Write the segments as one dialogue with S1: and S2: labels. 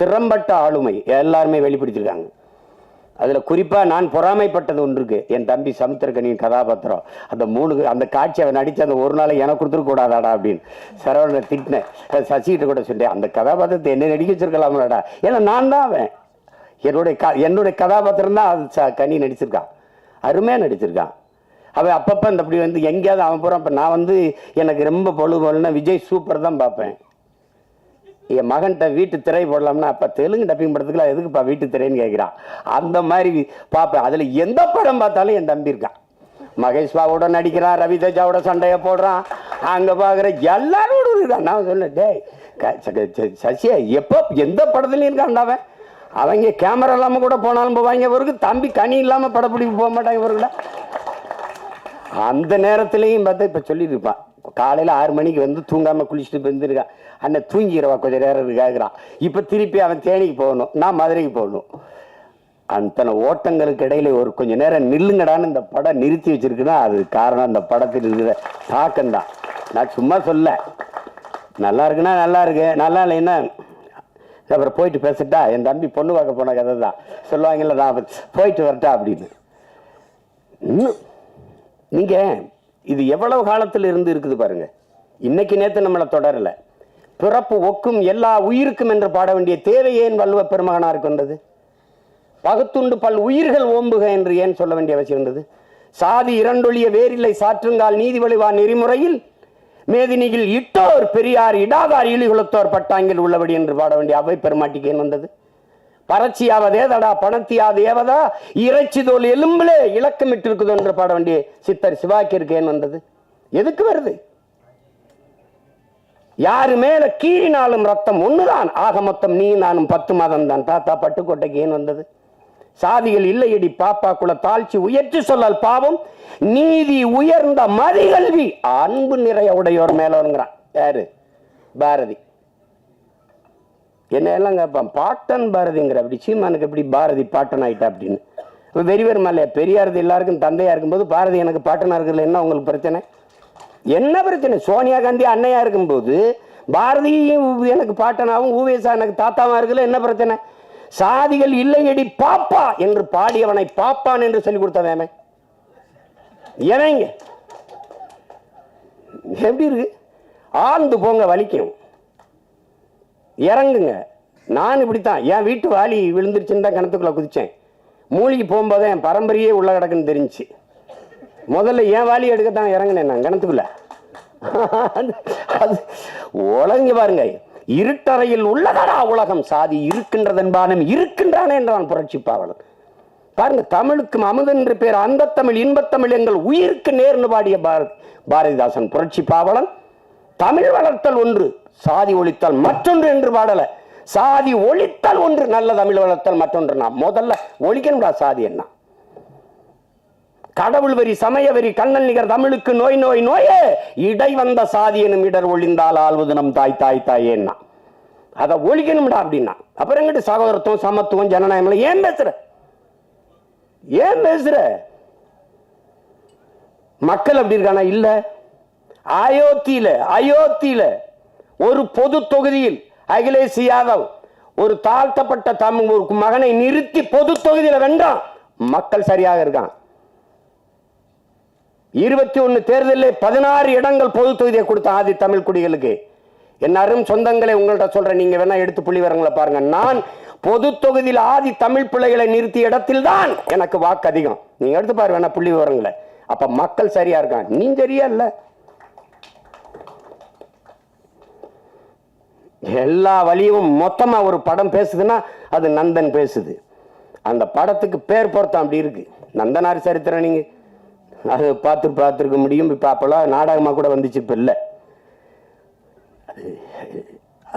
S1: திறம்பட்ட ஆளுமை எல்லாருமே வெளிப்படுத்தியிருக்காங்க அதில் குறிப்பாக நான் பொறாமைப்பட்டது ஒன்று இருக்கு என் தம்பி சமுத்திரக்கணியின் கதாபாத்திரம் அந்த மூணு அந்த காட்சி அவன் நடித்து அந்த ஒரு நாளை எனக்கு கொடுத்துருக்கூடாதாடா அப்படின்னு சரவணனை திட்டினேன் சசிகிட்ட கூட சொன்னேன் அந்த கதாபாத்திரத்தை என்ன நடிக்க வச்சிருக்கலாமாடா ஏன்னா நான் தான் அவன் என்னுடைய க என்னுடைய கதாபாத்திரம் தான் அது ச கனி நடிச்சிருக்கான் அருமையாக நடிச்சிருக்கான் அவன் அப்பப்போ இந்த அப்படி வந்து எங்கேயாவது அவன் போகிறான் இப்போ நான் வந்து எனக்கு ரொம்ப பொழுது போகலன்னா விஜய் சூப்பர் தான் பார்ப்பேன் என் மகன்கிட்ட வீட்டு திரை போடலாம்னா அப்போ தெலுங்கு டப்பிங் படத்துக்குலாம் எதுக்குப்பா வீட்டு திரைன்னு கேட்குறான் அந்த மாதிரி பார்ப்பேன் அதில் எந்த படம் பார்த்தாலும் என் தம்பி இருக்கான் மகேஷ் பாவோட நடிக்கிறான் ரவி தேஜாவோட சண்டையை போடுறான் அங்கே பார்க்குற எல்லாரோட இருக்கான் நான் சொல்ல டேய் சசியா எப்போ எந்த படத்துலையும் இருக்காண்டாவே அவன் அவங்க கேமரா இல்லாமல் கூட போனாலும் போவாங்க இவருக்கு தம்பி கனி இல்லாமல் படப்பிடிப்பு போக மாட்டாங்க இவருக்குள்ள அந்த நேரத்துலையும் பார்த்தா இப்போ சொல்லியிருப்பான் காலையில் ஆறு மணிக்கு வந்து தூங்காமல் குளிச்சுட்டு வந்துருக்கான் அண்ணன் தூங்கிடுவா கொஞ்சம் நேரம் இருக்காங்கிறான் இப்போ திருப்பி அவன் தேனிக்கு போகணும் நான் மதுரைக்கு போகணும் அத்தனை ஓட்டங்களுக்கு இடையில ஒரு கொஞ்ச நேரம் நில்லுங்கடான்னு இந்த படம் நிறுத்தி வச்சிருக்குன்னா அது காரணம் அந்த படத்தில் இருக்கிற தாக்கம்தான் நான் சும்மா சொல்ல நல்லா இருக்குன்னா நல்லா இருக்கு நல்லா இல்லைன்னா அப்புறம் போயிட்டு பேசிட்டா என் தம்பி பொண்ணு பார்க்க போன கதை தான் சொல்லுவாங்கல்ல நான் போயிட்டு வரட்டா அப்படின்னு நீங்கள் இது எவ்வளவு காலத்தில் இருந்து இருக்குது பாருங்க இன்னைக்கு நேற்று நம்மளை தொடரல பிறப்பு ஒக்கும் எல்லா உயிருக்கும் என்று பாட வேண்டிய தேவை ஏன் வல்லுவ பெருமகனாருக்கு கொண்டது பகுத்துண்டு பல் உயிர்கள் ஓம்புக என்று ஏன் சொல்ல வேண்டிய அவசியம் இருந்தது சாதி இரண்டொழிய வேரில்லை சாற்றுங்கால் நீதி வழிவா நெறிமுறையில் மேதினியில் இட்டோர் பெரியார் இடாதார் இழிகுலத்தோர் பட்டாங்கில் உள்ளபடி என்று பாட வேண்டிய அவை பெருமாட்டிக்கு ஏன் வந்தது பணத்தியா தேவதா இறைச்சி தோல் எலும்பிலே இலக்கமிட்டு என்று பாட வேண்டிய சித்தர் சிவாக்கி ஏன் வந்தது எதுக்கு வருது யாரு மேல கீழினாலும் ரத்தம் ஒண்ணுதான் ஆக மொத்தம் நீ நானும் பத்து மாதம் தான் தாத்தா பட்டுக்கோட்டைக்கு ஏன் வந்தது சாதிகள் இல்லையடி பாப்பா குல தாழ்ச்சி உயர்த்தி சொல்லால் பாவம் நீதி உயர்ந்த மதிகல்வி அன்பு நிறைய உடையோர் மேல வருங்கிறான் யாரு பாரதி என்ன எல்லாம் கேட்பான் பாட்டன் பாரதிங்கிற அப்படி சீமானுக்கு எப்படி பாரதி பாட்டன் ஆயிட்டா அப்படின்னு இப்போ வெறிவர் மல்லையா பெரியாரது எல்லாருக்கும் தந்தையாக இருக்கும்போது பாரதி எனக்கு பாட்டனாக இருக்கிறதுல என்ன உங்களுக்கு பிரச்சனை என்ன பிரச்சனை சோனியா காந்தி அன்னையாக இருக்கும்போது பாரதியும் எனக்கு பாட்டனாகவும் ஊவேசா எனக்கு தாத்தாவாக இருக்குல்ல என்ன பிரச்சனை சாதிகள் இல்லையடி பாப்பா என்று பாடியவனை பாப்பான் என்று சொல்லி வேமே ஏனைங்க எப்படி இருக்கு ஆழ்ந்து போங்க வலிக்கும் இறங்குங்க நான் இப்படித்தான் என் வீட்டு வாலி விழுந்துருச்சுன்னு தான் கிணத்துக்குள்ளே குதித்தேன் மூலிகை போகும்போது என் பரம்பரையே உள்ள கிடக்குன்னு தெரிஞ்சு முதல்ல என் வாலி எடுக்க தான் இறங்கினேன் நான் கிணத்துக்குள்ளே அது பாருங்க இருட்டறையில் உள்ளதடா உலகம் சாதி இருக்கின்றதென்பானும் இருக்கின்றானே என்றான் புரட்சி பாவலன் பாருங்க தமிழுக்கும் அமுதன் என்று பேர் அந்த தமிழ் இன்பத்தமிழ் எங்கள் உயிருக்கு நேர்னு பாடிய பாரதிதாசன் புரட்சி பாவலன் தமிழ் வளர்த்தல் ஒன்று சாதி ஒழித்தால் மற்றொன்று என்று பாடலை சாதி ஒழித்தால் ஒன்று நல்ல தமிழ் வளர்த்தால் மற்றொன்று நான் முதல்ல ஒழிக்கணும்டா சாதி என்ன கடவுள் வரி சமய வரி கண்ணன் நிகர் தமிழுக்கு நோய் நோய் நோயே இடை வந்த சாதி எனும் இடர் ஒழிந்தால் ஆழ்வது நம் தாய் தாய் தாயேன்னா அதை ஒழிக்கணும்டா அப்படின்னா அப்புறம் எங்கிட்ட சகோதரத்துவம் சமத்துவம் ஜனநாயகம் ஏன் பேசுற ஏன் பேசுற மக்கள் அப்படி இருக்கானா இல்ல அயோத்தியில அயோத்தியில ஒரு பொது தொகுதியில் அகிலேஷ் யாதவ் ஒரு தாழ்த்தப்பட்ட தமிழ் ஒரு மகனை நிறுத்தி பொது தொகுதியில் வென்றான் மக்கள் சரியாக இருக்கான் இருபத்தி ஒன்று தேர்தலில் பதினாறு இடங்கள் பொது தொகுதியை கொடுத்த ஆதி தமிழ் குடிகளுக்கு என் சொந்தங்களை உங்கள்கிட்ட சொல்கிறேன் நீங்கள் வேணால் எடுத்து புள்ளி வரங்களை பாருங்க நான் பொது தொகுதியில் ஆதி தமிழ் பிள்ளைகளை நிறுத்திய இடத்தில் தான் எனக்கு வாக்கு அதிகம் நீங்கள் எடுத்து பாரு வேணா புள்ளி விவரங்களை அப்போ மக்கள் சரியாக இருக்கான் நீ சரியா இல்லை எல்லா வழியும் மொத்தமாக ஒரு படம் பேசுதுன்னா அது நந்தன் பேசுது அந்த படத்துக்கு பேர் பொருத்தம் அப்படி இருக்குது நந்தனார் சரித்திரம் நீங்கள் அது பார்த்து பார்த்துருக்க முடியும் இப்போ அப்போல்லாம் நாடகமாக கூட வந்துச்சு இப்போ இல்லை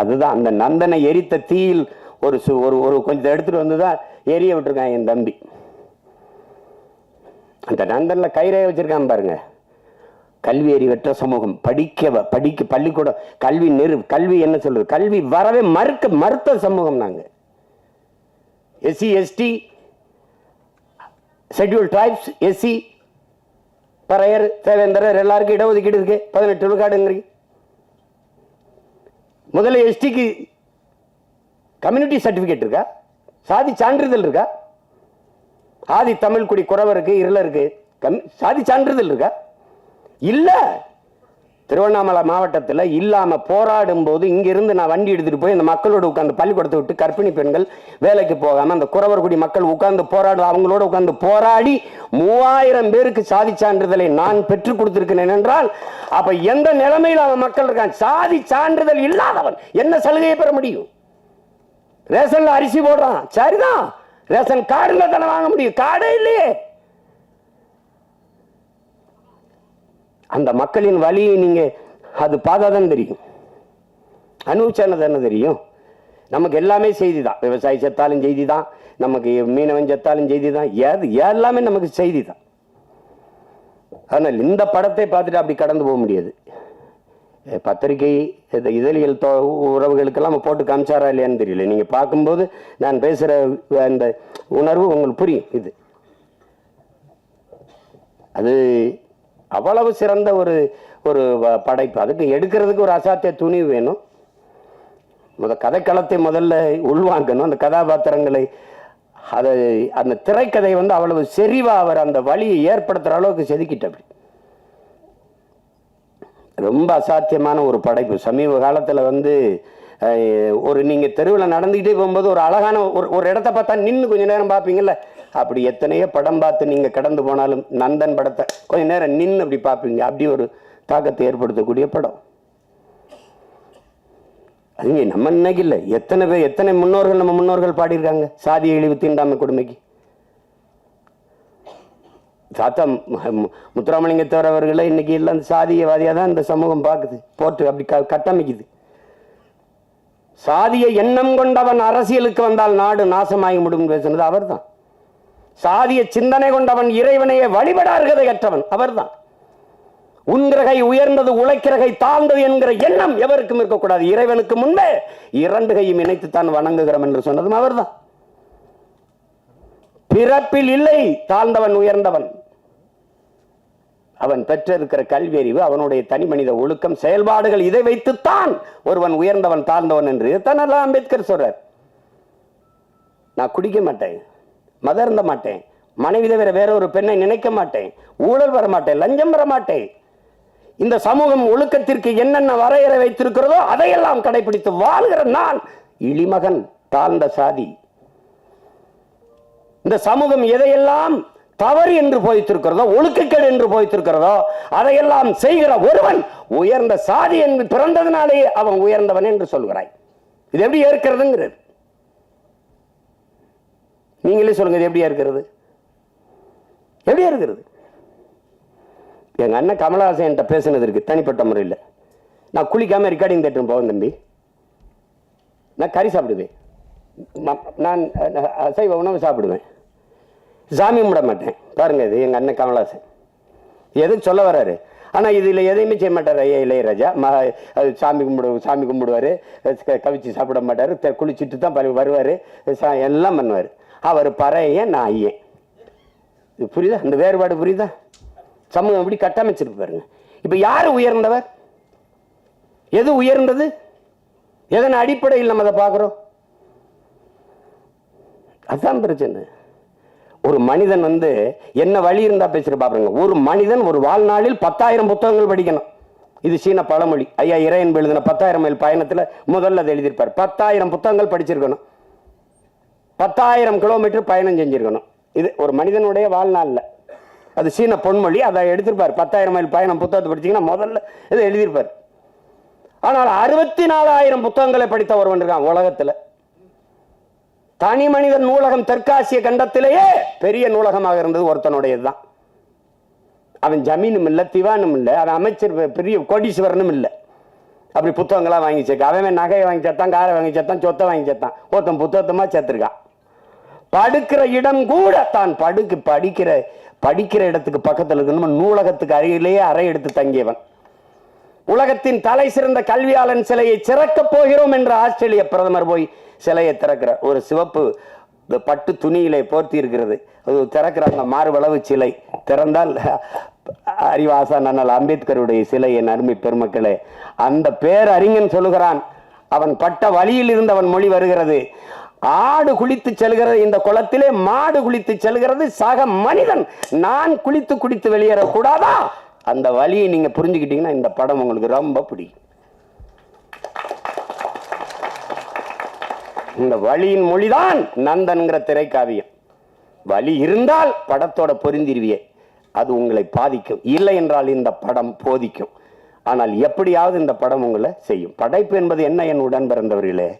S1: அதுதான் அந்த நந்தனை எரித்த தீயில் ஒரு சு ஒரு ஒரு கொஞ்சம் எடுத்துகிட்டு வந்து தான் எரிய விட்டுருக்கான் என் தம்பி அந்த நந்தனில் கைரேகை வச்சுருக்கான் பாருங்கள் கல்வி அறிவற்ற சமூகம் படிக்க படிக்க பள்ளிக்கூடம் கல்வி நிறு கல்வி என்ன சொல்றது கல்வி வரவே மறுக்க மறுத்த சமூகம் நாங்கள் SC ST schedule tribes SC Paraiyar Devendrar எல்லாருக்கும் இடஒதுக்கீடு இருக்கு பதினெட்டு விழுக்காடுங்கிறீங்க முதல்ல எஸ்டிக்கு கம்யூனிட்டி சர்டிஃபிகேட் இருக்கா சாதி சான்றிதழ் இருக்கா ஆதி தமிழ் குடி குறவருக்கு இருளருக்கு கம் சாதி சான்றிதழ் இருக்கா இல்லை திருவண்ணாமலை மாவட்டத்தில் இல்லாமல் போராடும் போது இங்கிருந்து நான் வண்டி எடுத்துகிட்டு போய் இந்த மக்களோடு உட்காந்து பள்ளிக்கூடத்தை விட்டு கர்ப்பிணி பெண்கள் வேலைக்கு போகாமல் அந்த குறவர்குடி மக்கள் உட்காந்து போராடு அவங்களோட உட்காந்து போராடி மூவாயிரம் பேருக்கு சாதி சான்றிதழை நான் பெற்றுக் கொடுத்துருக்கிறேன் என்றால் அப்போ எந்த நிலைமையில் அவன் மக்கள் இருக்கான் சாதி சான்றிதழ் இல்லாதவன் என்ன சலுகையை பெற முடியும் ரேஷனில் அரிசி போடுறான் சரிதான் ரேஷன் கார்டில் தானே வாங்க முடியும் கார்டே இல்லையே அந்த மக்களின் வழியை நீங்கள் அது பார்த்தா தான் தெரியும் அனுபவிச்சானது என்ன தெரியும் நமக்கு எல்லாமே செய்தி தான் விவசாயி செத்தாலும் செய்தி தான் நமக்கு மீனவன் செத்தாலும் செய்தி தான் ஏது எல்லாமே நமக்கு செய்தி தான் ஆனால் இந்த படத்தை பார்த்துட்டு அப்படி கடந்து போக முடியாது பத்திரிகை இதழியல் தோ உறவுகளுக்கெல்லாம் போட்டு காமிச்சாரா இல்லையான்னு தெரியல நீங்கள் பார்க்கும்போது நான் பேசுகிற அந்த உணர்வு உங்களுக்கு புரியும் இது அது அவ்வளவு சிறந்த ஒரு ஒரு படைப்பு அதுக்கு எடுக்கிறதுக்கு ஒரு அசாத்திய துணி வேணும் முத கதைக்களத்தை முதல்ல உள்வாங்கணும் அந்த கதாபாத்திரங்களை அதை அந்த திரைக்கதை வந்து அவ்வளவு செறிவாக அவர் அந்த வழியை ஏற்படுத்துகிற அளவுக்கு செதுக்கிட்டப்படி ரொம்ப அசாத்தியமான ஒரு படைப்பு சமீப காலத்தில் வந்து ஒரு நீங்கள் தெருவில் நடந்துக்கிட்டே போகும்போது ஒரு அழகான ஒரு ஒரு இடத்த பார்த்தா நின்று கொஞ்சம் நேரம் பார்ப்பீங்கள்ல அப்படி எத்தனையோ படம் பார்த்து நீங்கள் கடந்து போனாலும் நந்தன் படத்தை கொஞ்ச நேரம் நின்று அப்படி பார்ப்பீங்க அப்படி ஒரு தாக்கத்தை ஏற்படுத்தக்கூடிய படம் அதுங்க நம்ம இன்னைக்கு இல்லை எத்தனை பேர் எத்தனை முன்னோர்கள் நம்ம முன்னோர்கள் பாடியிருக்காங்க சாதி இழிவு தீண்டாமை கொடுமைக்கு தாத்தா முத்துராமலிங்கத்தவர் அவர்களை இன்னைக்கு அந்த சாதியவாதியாக தான் இந்த சமூகம் பார்க்குது போட்டு அப்படி க கட்டமைக்குது சாதிய எண்ணம் கொண்டவன் அரசியலுக்கு வந்தால் நாடு நாசமாகி முடியும் பேசுனது அவர் தான் சாதிய சிந்தனை கொண்டவன் இறைவனையே வழிபட அற்றவன் அவர்தான் உன்கிரகை உயர்ந்தது உழைக்கிறகை தாழ்ந்தது என்கிற எண்ணம் எவருக்கும் இருக்கக்கூடாது இறைவனுக்கு முன்பே இரண்டு கையும் இணைத்துத்தான் வணங்குகிறோம் என்று சொன்னதும் அவர்தான் பிறப்பில் இல்லை தாழ்ந்தவன் உயர்ந்தவன் அவன் பெற்றிருக்கிற கல்வி அறிவு அவனுடைய தனி மனித ஒழுக்கம் செயல்பாடுகள் இதை வைத்துத்தான் ஒருவன் உயர்ந்தவன் தாழ்ந்தவன் என்று அம்பேத்கர் சொல்றார் நான் குடிக்க மாட்டேன் இருந்த மாட்டேன் மனைவி தவிர வேற ஒரு பெண்ணை நினைக்க மாட்டேன் ஊழல் வர மாட்டேன் லஞ்சம் வர மாட்டேன் இந்த சமூகம் ஒழுக்கத்திற்கு என்னென்ன வரையறை வைத்திருக்கிறதோ அதையெல்லாம் கடைபிடித்து வாழ்கிற நான் இளிமகன் தாழ்ந்த சாதி இந்த சமூகம் எதையெல்லாம் தவறு என்று போதித்திருக்கிறதோ ஒழுக்கக்கேடு என்று போய்த்திருக்கிறதோ அதையெல்லாம் செய்கிற ஒருவன் உயர்ந்த சாதி என்று பிறந்ததுனாலேயே அவன் உயர்ந்தவன் என்று சொல்கிறாய் இது எப்படி ஏற்கிறதுங்கிறது நீங்களே சொல்லுங்க இது எப்படியா இருக்கிறது எப்படியா இருக்கிறது எங்கள் அண்ணன் கமலஹாசன் என்கிட்ட பேசினது இருக்குது தனிப்பட்ட முறையில் நான் குளிக்காமல் ரெக்கார்டிங் தேட்டரும் போவேன் தம்பி நான் கறி சாப்பிடுவேன் நான் அசைவ உணவு சாப்பிடுவேன் சாமி விட மாட்டேன் பாருங்கள் இது எங்கள் அண்ணன் கமலஹாசன் எதுவும் சொல்ல வர்றாரு ஆனால் இதில் எதையுமே செய்ய மாட்டார் ஐயா இளையராஜா ம அது சாமி கும்பிடு சாமி கும்பிடுவார் கவிச்சு சாப்பிட மாட்டார் குளிச்சுட்டு தான் வருவார் எல்லாம் பண்ணுவார் அவர் பறைய நான் இது புரியுதா இந்த வேறுபாடு புரியுதா சமூகம் எப்படி கட்டமைச்சிருக்கு பாருங்க இப்போ யார் உயர்ந்தவர் எது உயர்ந்தது எதன் அடிப்படையில் நம்ம அதை பார்க்குறோம் அதுதான் பிரச்சனை ஒரு மனிதன் வந்து என்ன வழி இருந்தால் பேசுகிற பாருங்க ஒரு மனிதன் ஒரு வாழ்நாளில் பத்தாயிரம் புத்தகங்கள் படிக்கணும் இது சீன பழமொழி ஐயா இறையன் எழுதின பத்தாயிரம் மைல் பயணத்தில் முதல்ல அதை எழுதியிருப்பார் பத்தாயிரம் புத்தகங்கள் படிச்சிருக்கணும் பத்தாயிரம் கிலோமீட்டர் பயணம் செஞ்சுருக்கணும் இது ஒரு மனிதனுடைய வாழ்நாளில் அது சீன பொன்மொழி அதை எடுத்திருப்பார் பத்தாயிரம் மைல் பயணம் புத்தகத்தை படிச்சிங்கன்னா முதல்ல இதை எழுதியிருப்பார் ஆனால் அறுபத்தி நாலாயிரம் புத்தகங்களை படித்த ஒருவன் இருக்கான் உலகத்தில் தனி மனிதன் நூலகம் தெற்காசிய கண்டத்திலேயே பெரிய நூலகமாக இருந்தது ஒருத்தனுடையது தான் அவன் ஜமீனும் இல்லை திவானும் இல்லை அவன் அமைச்சர் பெரிய கோடீஸ்வரனும் இல்லை அப்படி புத்தகங்களாக வாங்கி சேர்க்க அவன் நகையை வாங்கி சேர்த்தான் காரை வாங்கி சேர்த்தான் சொத்தை வாங்கி சேர்த்தான் ஒருத்தன் புத்தகத்தமாக சேர்த்துருக்கான் படுக்கிற இடம் கூட தான் படுக்கு படிக்கிற படிக்கிற இடத்துக்கு பக்கத்தில் இருக்கணும் நூலகத்துக்கு அருகிலேயே அறை எடுத்து தங்கியவன் உலகத்தின் தலை சிறந்த கல்வியாளன் சிலையை சிறக்க போகிறோம் என்று ஆஸ்திரேலிய பிரதமர் போய் சிலையை திறக்கிறார் ஒரு சிவப்பு பட்டு துணியிலே போர்த்தி இருக்கிறது அது திறக்கிறாங்க மாறுவளவு சிலை திறந்தால் அறிவாசா அண்ணல் அம்பேத்கருடைய சிலை என் அருமை பெருமக்களே அந்த பேரறிஞன் சொல்லுகிறான் அவன் பட்ட வழியில் இருந்து அவன் மொழி வருகிறது ஆடு குளித்து செல்கிறது இந்த குளத்திலே மாடு குளித்து செல்கிறது சக மனிதன் நான் குளித்து குளித்து வெளியேறக்கூடாதா அந்த வழியை நீங்கள் புரிஞ்சுக்கிட்டீங்கன்னா இந்த படம் உங்களுக்கு ரொம்ப பிடிக்கும் இந்த வழியின் மொழிதான் நந்தன்கிற திரைக்காவியம் வழி இருந்தால் படத்தோட பொருந்திருவியே அது உங்களை பாதிக்கும் இல்லை என்றால் இந்த படம் போதிக்கும் ஆனால் எப்படியாவது இந்த படம் உங்களை செய்யும் படைப்பு என்பது என்ன என் உடன் பிறந்தவர்களே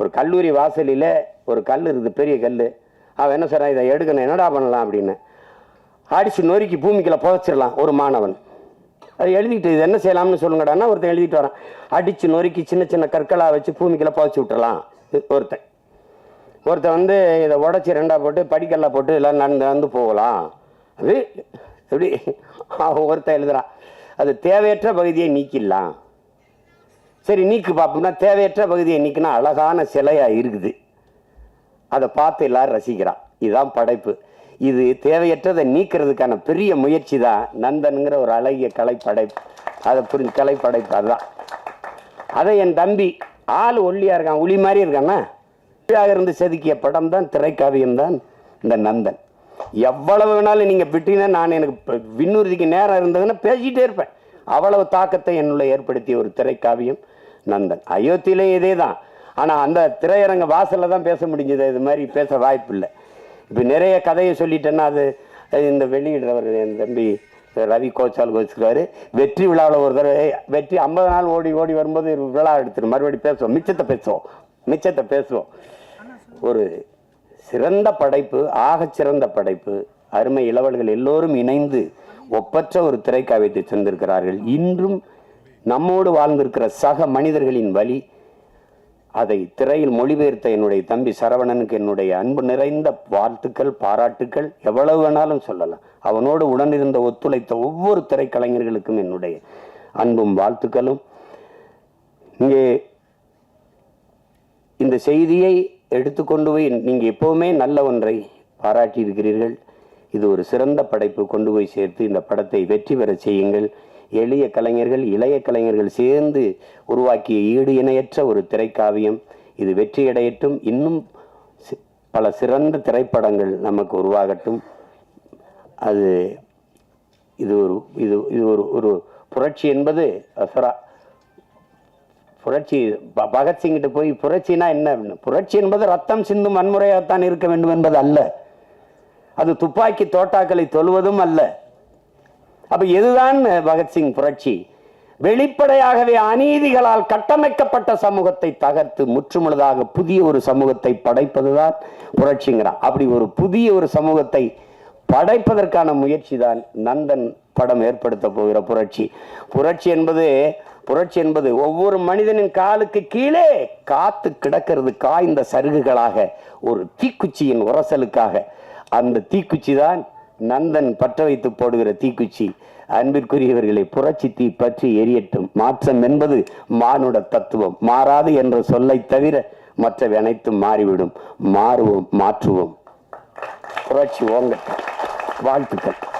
S1: ஒரு கல்லூரி வாசலில் ஒரு கல் இருக்குது பெரிய கல் அவன் என்ன சொல்கிறான் இதை எடுக்கணும் என்னடா பண்ணலாம் அப்படின்னு அடிச்சு நொறுக்கி பூமிக்கில் புதைச்சிடலாம் ஒரு மாணவன் அது எழுதிட்டு இது என்ன செய்யலாம்னு சொல்லுங்கடான்னா ஒருத்தன் எழுதிட்டு வரான் அடித்து நொறுக்கி சின்ன சின்ன கற்களாக வச்சு பூமிக்கில் புதைச்சி விட்டுறலாம் ஒருத்தன் ஒருத்தன் வந்து இதை உடச்சி ரெண்டாக போட்டு படிக்கல்லாம் போட்டு எல்லாம் நடந்து நடந்து போகலாம் அது எப்படி ஒருத்தன் எழுதுகிறான் அது தேவையற்ற பகுதியை நீக்கிடலாம் சரி நீக்கு பார்ப்போம்னா தேவையற்ற பகுதியை நீக்கினா அழகான சிலையாக இருக்குது அதை பார்த்து எல்லாரும் ரசிக்கிறான் இதுதான் படைப்பு இது தேவையற்றதை நீக்கிறதுக்கான பெரிய முயற்சி தான் நந்தனுங்கிற ஒரு அழகிய கலைப்படைப்பு அதை புரிஞ்சு கலைப்படைப்பு அதுதான் அதை என் தம்பி ஆள் ஒல்லியாக இருக்கான் ஒளி மாதிரி இருக்கானா ஒளியாக இருந்து செதுக்கிய படம் தான் திரைக்காவியம் தான் இந்த நந்தன் எவ்வளவு வேணாலும் நீங்கள் விட்டீங்கன்னா நான் எனக்கு விண்ணூர்திக்கு நேரம் இருந்ததுன்னா பேசிகிட்டே இருப்பேன் அவ்வளவு தாக்கத்தை என்னுள்ள ஏற்படுத்திய ஒரு திரைக்காவியம் நந்தன் அயோத்தியிலையும் இதே தான் ஆனால் அந்த திரையரங்க வாசலில் தான் பேச முடிஞ்சது இது மாதிரி பேச வாய்ப்பு இல்லை இப்போ நிறைய கதையை சொல்லிட்டேன்னா அது இந்த வெளியிடுறவர் என் தம்பி ரவி கோச்சால் கோச்சுக்காரு வெற்றி விழாவில் ஒரு தடவை வெற்றி ஐம்பது நாள் ஓடி ஓடி வரும்போது விழா எடுத்துட்டு மறுபடியும் பேசுவோம் மிச்சத்தை பேசுவோம் மிச்சத்தை பேசுவோம் ஒரு சிறந்த படைப்பு ஆக சிறந்த படைப்பு அருமை இளவல்கள் எல்லோரும் இணைந்து ஒப்பற்ற ஒரு திரைக்காவியத்தை சென்றிருக்கிறார்கள் இன்றும் நம்மோடு வாழ்ந்திருக்கிற சக மனிதர்களின் வழி அதை திரையில் மொழிபெயர்த்த என்னுடைய தம்பி சரவணனுக்கு என்னுடைய அன்பு நிறைந்த வாழ்த்துக்கள் பாராட்டுக்கள் எவ்வளவு வேணாலும் சொல்லலாம் அவனோடு உடனிருந்த ஒத்துழைத்த ஒவ்வொரு திரைக்கலைஞர்களுக்கும் என்னுடைய அன்பும் வாழ்த்துக்களும் இங்கே இந்த செய்தியை எடுத்துக்கொண்டு போய் நீங்கள் எப்போவுமே நல்ல ஒன்றை பாராட்டியிருக்கிறீர்கள் இது ஒரு சிறந்த படைப்பு கொண்டு போய் சேர்த்து இந்த படத்தை வெற்றி பெற செய்யுங்கள் எளிய கலைஞர்கள் இளைய கலைஞர்கள் சேர்ந்து உருவாக்கிய ஈடு இணையற்ற ஒரு திரைக்காவியம் இது வெற்றியடையட்டும் இன்னும் பல சிறந்த திரைப்படங்கள் நமக்கு உருவாகட்டும் அது இது ஒரு இது இது ஒரு ஒரு புரட்சி என்பது அசரா புரட்சி பகத்சிங்கிட்ட போய் புரட்சினா என்ன புரட்சி என்பது ரத்தம் சிந்தும் வன்முறையாகத்தான் இருக்க வேண்டும் என்பது அல்ல அது துப்பாக்கி தோட்டாக்களை தொழுவதும் அல்ல அப்ப எதுதான் பகத்சிங் புரட்சி வெளிப்படையாகவே அநீதிகளால் கட்டமைக்கப்பட்ட சமூகத்தை தகர்த்து முற்றுமுழுதாக புதிய ஒரு சமூகத்தை படைப்பதுதான் புரட்சிங்கிறான் அப்படி ஒரு புதிய ஒரு சமூகத்தை படைப்பதற்கான முயற்சி தான் நந்தன் படம் ஏற்படுத்த போகிற புரட்சி புரட்சி என்பது புரட்சி என்பது ஒவ்வொரு மனிதனின் காலுக்கு கீழே காத்து கிடக்கிறது காய்ந்த சருகுகளாக ஒரு தீக்குச்சியின் உரசலுக்காக அந்த தீக்குச்சி தான் நந்தன் பற்ற வைத்து போடுகிற தீக்குச்சி அன்பிற்குரியவர்களை புரட்சி தீ பற்றி எரியட்டும் மாற்றம் என்பது மானுட தத்துவம் மாறாது என்ற சொல்லை தவிர மற்றவை அனைத்தும் மாறிவிடும் மாறுவோம் மாற்றுவோம் புரட்சி ஓங்கட்டும் வாழ்த்துக்கள்